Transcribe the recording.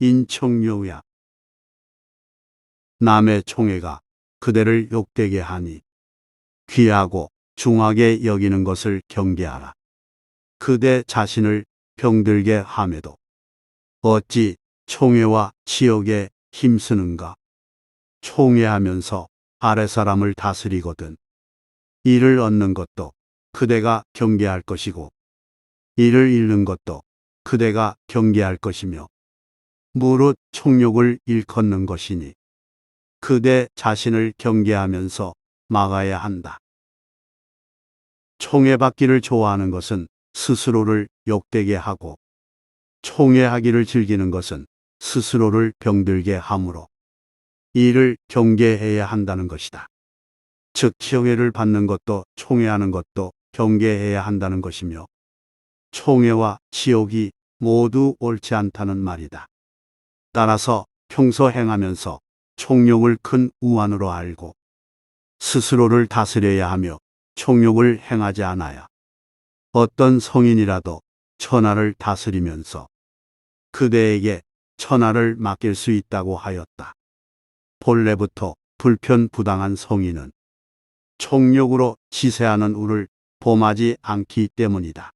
인청묘야. 남의 총애가 그대를 욕되게 하니 귀하고 중하게 여기는 것을 경계하라. 그대 자신을 병들게 함에도 어찌 총애와 치욕에 힘쓰는가? 총애하면서 아래 사람을 다스리거든. 이를 얻는 것도 그대가 경계할 것이고 이를 잃는 것도 그대가 경계할 것이며 무릇 총욕을 일컫는 것이니 그대 자신을 경계하면서 막아야 한다. 총애받기를 좋아하는 것은 스스로를 욕되게 하고 총애하기를 즐기는 것은 스스로를 병들게 하므로 이를 경계해야 한다는 것이다. 즉 총애를 받는 것도 총애하는 것도 경계해야 한다는 것이며 총애와 치욕이 모두 옳지 않다는 말이다. 따라서 평소 행하면서 총욕을 큰 우환으로 알고 스스로를 다스려야 하며 총욕을 행하지 않아야 어떤 성인이라도 천하를 다스리면서 그대에게 천하를 맡길 수 있다고 하였다. 본래부터 불편 부당한 성인은 총욕으로 지세하는 우를 범하지 않기 때문이다.